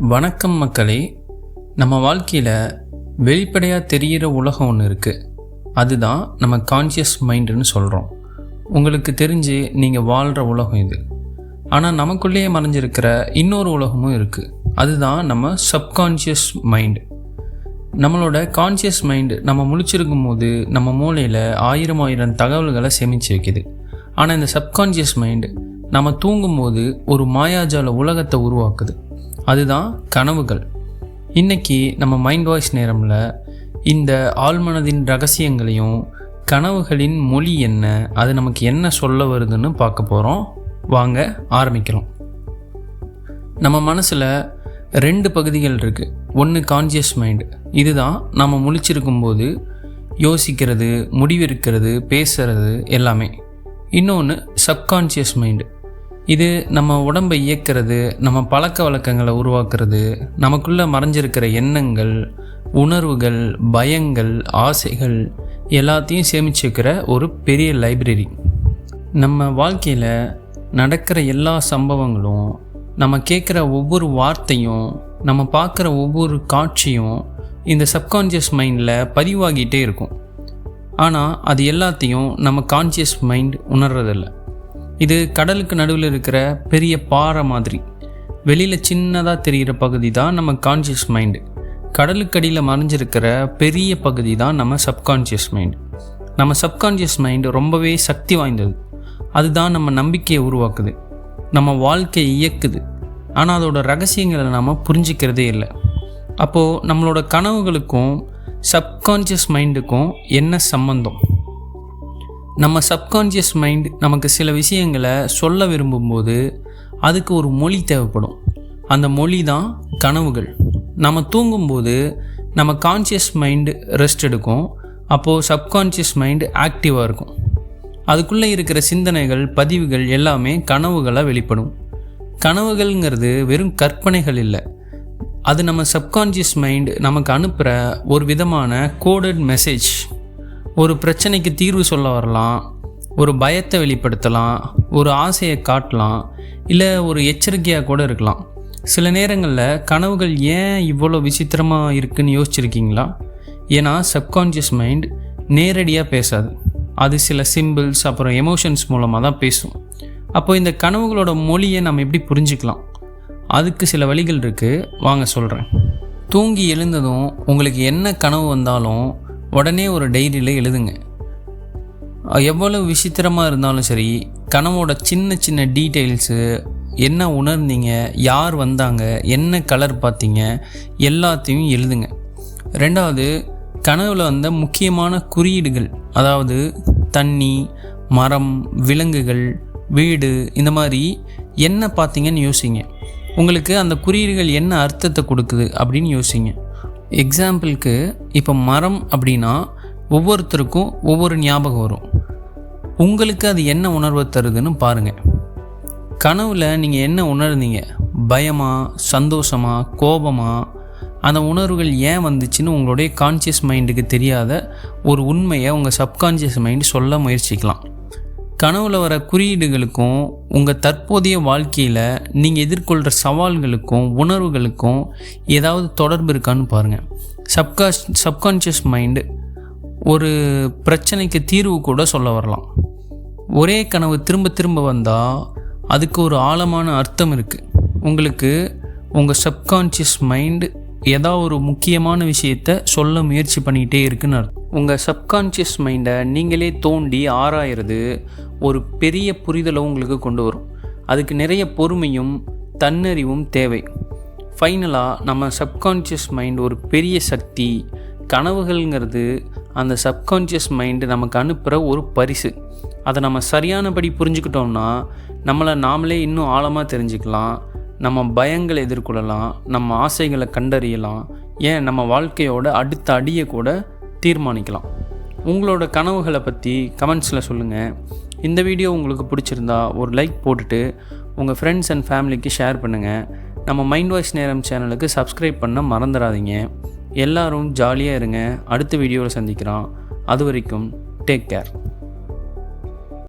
வணக்கம் மக்களே. நம்ம வாழ்க்கையில் வெளிப்படையாக தெரிகிற உலகம் ஒன்று இருக்குது அதுதான் நம்ம கான்ஷியஸ் மைண்டுன்னு சொல்கிறோம் உங்களுக்கு தெரிஞ்சு நீங்கள் வாழ்கிற உலகம் இது. ஆனால் நமக்குள்ளேயே மறைஞ்சிருக்கிற இன்னொரு உலகமும் இருக்குது அதுதான் நம்ம சப்கான்ஷியஸ் மைண்டு நம்மளோட கான்ஷியஸ் மைண்டு நம்ம முழிச்சிருக்கும் போது நம்ம மூளையில் ஆயிரம் ஆயிரம் தகவல்களை சேமித்து வைக்கிது. ஆனால் இந்த சப்கான்ஷியஸ் மைண்டு நம்ம தூங்கும்போது ஒரு மாயாஜால உலகத்தை உருவாக்குது. அதுதான் கனவுகள். இன்றைக்கி நம்ம மைண்ட் வாய்ஸ் நேரமில் இந்த ஆழ்மனதின் ரகசியங்களையும் கனவுகளின் மொழி என்ன அது நமக்கு என்ன சொல்ல வருதுன்னு பார்க்க போகிறோம் வாங்க ஆரம்பிக்கிறோம். நம்ம மனசில் ரெண்டு பகுதிகள் இருக்குது ஒன்று கான்சியஸ் மைண்டு இதுதான் நம்ம முழிச்சிருக்கும்போது யோசிக்கிறது முடிவெடுக்கிறது பேசுகிறது எல்லாமே. இன்னொன்று சப்கான்ஷியஸ் மைண்டு இது நம்ம உடம்பை இயக்கிறது நம்ம பழக்க வழக்கங்களை உருவாக்குறது நமக்குள்ளே மறைஞ்சிருக்கிற எண்ணங்கள் உணர்வுகள் பயங்கள் ஆசைகள் எல்லாத்தையும் சேமிச்சு வைக்கிற ஒரு பெரிய லைப்ரரி. நம்ம வாழ்க்கையில் நடக்கிற எல்லா சம்பவங்களும் நம்ம கேட்குற ஒவ்வொரு வார்த்தையும் நம்ம பார்க்குற ஒவ்வொரு காட்சியும் இந்த சப்கான்ஷியஸ் மைண்டில் பதிவாகிட்டே இருக்கும். ஆனால் அது எல்லாத்தையும் நம்ம கான்ஷியஸ் மைண்ட் உணர்றதில்லை. இது கடலுக்கு நடுவில் இருக்கிற பெரிய பாறை மாதிரி. வெளியில் சின்னதாக தெரிகிற பகுதி தான் நம்ம கான்ஷியஸ் மைண்டு கடலுக்கடியில் மறைஞ்சிருக்கிற பெரிய பகுதி தான் நம்ம சப்கான்ஷியஸ் மைண்டு நம்ம சப்கான்ஷியஸ் மைண்டு ரொம்பவே சக்தி வாய்ந்தது. அதுதான் நம்ம நம்பிக்கையை உருவாக்குது. நம்ம வாழ்க்கையை இயக்குது. ஆனால் அதோட ரகசியங்களை நாம் புரிஞ்சிக்கிறதே இல்லை. அப்போது நம்மளோட கனவுகளுக்கும் சப்கான்ஷியஸ் மைண்டுக்கும் என்ன சம்மந்தம் நம்ம சப்கான்ஷியஸ் மைண்ட் நமக்கு சில விஷயங்களை சொல்ல விரும்பும்போது அதுக்கு ஒரு மொழி தேவைப்படும். அந்த மொழி தான் கனவுகள். நம்ம தூங்கும்போது நம்ம கான்ஷியஸ் மைண்டு ரெஸ்ட் எடுக்கும். அப்போது சப்கான்ஷியஸ் மைண்டு ஆக்டிவாக இருக்கும். அதுக்குள்ளே இருக்கிற சிந்தனைகள் பதிவுகள் எல்லாமே கனவுகளாக வெளிப்படும். கனவுகள்ங்கிறது வெறும் கற்பனைகள் இல்லை. அது நம்ம சப்கான்ஷியஸ் மைண்ட் நமக்கு அனுப்புகிற ஒரு விதமான கோடட் மெசேஜ் ஒரு பிரச்சனைக்கு தீர்வு சொல்ல வரலாம் ஒரு பயத்தை வெளிப்படுத்தலாம் ஒரு ஆசையை காட்டலாம் இல்லை ஒரு எச்சரிக்கையாக கூட இருக்கலாம். சில நேரங்களில் கனவுகள் ஏன் இவ்வளோ விசித்திரமாக இருக்குன்னு யோசிச்சிருக்கீங்களா? ஏன்னா சப்கான்ஷியஸ் மைண்ட் நேரடியாக பேசாது. அது சில சிம்பிள்ஸ் அப்புறம் எமோஷன்ஸ் மூலமாக தான் பேசும். அப்போ இந்த கனவுகளோட மொழியை நம்ம எப்படி புரிஞ்சுக்கலாம்? அதுக்கு சில வழிகள் இருக்குது வாங்க சொல்கிறேன் தூங்கி எழுந்ததும் உங்களுக்கு என்ன கனவு வந்தாலும் உடனே ஒரு டைரியில் எழுதுங்க. எவ்வளோ விசித்திரமாக இருந்தாலும் சரி கனவோட சின்ன சின்ன டீட்டெயில்ஸு என்ன உணர்ந்தீங்க யார் வந்தாங்க என்ன கலர் பார்த்தீங்க எல்லாத்தையும் எழுதுங்க. ரெண்டாவது கனவில் வந்த முக்கியமான குறியீடுகள் அதாவது தண்ணி மரம் விலங்குகள் வீடு இந்த மாதிரி என்ன பார்த்தீங்கன்னு யோசிங்க. உங்களுக்கு அந்த குறியீடுகள் என்ன அர்த்தத்தை கொடுக்குது அப்படின்னு யோசிங்க. எக்ஸாம்பிளுக்கு இப்போ மரம் அப்படின்னா ஒவ்வொருத்தருக்கும் ஒவ்வொரு ஞாபகம் வரும். உங்களுக்கு அது என்ன உணர்வை தருதுன்னு பாருங்கள் கனவில் நீங்கள் என்ன உணர்ந்தீங்க? பயமா சந்தோஷமா கோபமா? அந்த உணர்வுகள் ஏன் வந்துச்சுன்னு உங்களுடைய கான்சியஸ் மைண்டுக்கு தெரியாத ஒரு உண்மையை உங்கள் சப்கான்ஷியஸ் மைண்டு சொல்ல முயற்சிக்கலாம். கனவில் வர குறியீடுகளுக்கும் உங்கள் தற்போதைய வாழ்க்கையில் நீங்கள் எதிர்கொள்கிற சவால்களுக்கும் உணர்வுகளுக்கும் ஏதாவது தொடர்பு இருக்கான்னு பாருங்கள் சப்காஷ் சப்கான்ஷியஸ் மைண்டு ஒரு பிரச்சனைக்கு தீர்வு கூட சொல்ல வரலாம். ஒரே கனவு திரும்ப திரும்ப வந்தால் அதுக்கு ஒரு ஆழமான அர்த்தம் இருக்குது உங்களுக்கு உங்கள் சப்கான்ஷியஸ் மைண்டு ஏதாவது ஒரு முக்கியமான விஷயத்த சொல்ல முயற்சி பண்ணிக்கிட்டே இருக்குன்னு அர்த்தம். உங்கள் சப்கான்ஷியஸ் மைண்டை நீங்களே தோண்டி ஆராயிறது ஒரு பெரிய புரிதலை உங்களுக்கு கொண்டு வரும். அதுக்கு நிறைய பொறுமையும் தன்னறிவும் தேவை. ஃபைனலாக நம்ம சப்கான்ஷியஸ் மைண்ட் ஒரு பெரிய சக்தி. கனவுகள்ங்கிறது அந்த சப்கான்ஷியஸ் மைண்டு நமக்கு அனுப்புகிற ஒரு பரிசு. அதை நம்ம சரியானபடி புரிஞ்சுக்கிட்டோம்னா நம்மளை நாமளே இன்னும் ஆழமாக தெரிஞ்சுக்கலாம். நம்ம பயங்களை எதிர்கொள்ளலாம். நம்ம ஆசைகளை கண்டறியலாம். ஏன்? நம்ம வாழ்க்கையோட அடுத்த அடியை கூட தீர்மானிக்கலாம். உங்களோட கனவுகளை பற்றி கமெண்ட்ஸில் சொல்லுங்கள் இந்த வீடியோ உங்களுக்கு பிடிச்சிருந்தா ஒரு லைக் போட்டுட்டு உங்கள் ஃப்ரெண்ட்ஸ் அண்ட் ஃபேமிலிக்கு ஷேர் பண்ணுங்கள் நம்ம மைண்ட் வாய்ஸ் நேரம் சேனலுக்கு சப்ஸ்கிரைப் பண்ண மறந்துடாதீங்க. எல்லாரும் ஜாலியாக இருங்க. அடுத்த வீடியோவில் சந்திக்கிறோம். அது வரைக்கும் டேக் கேர்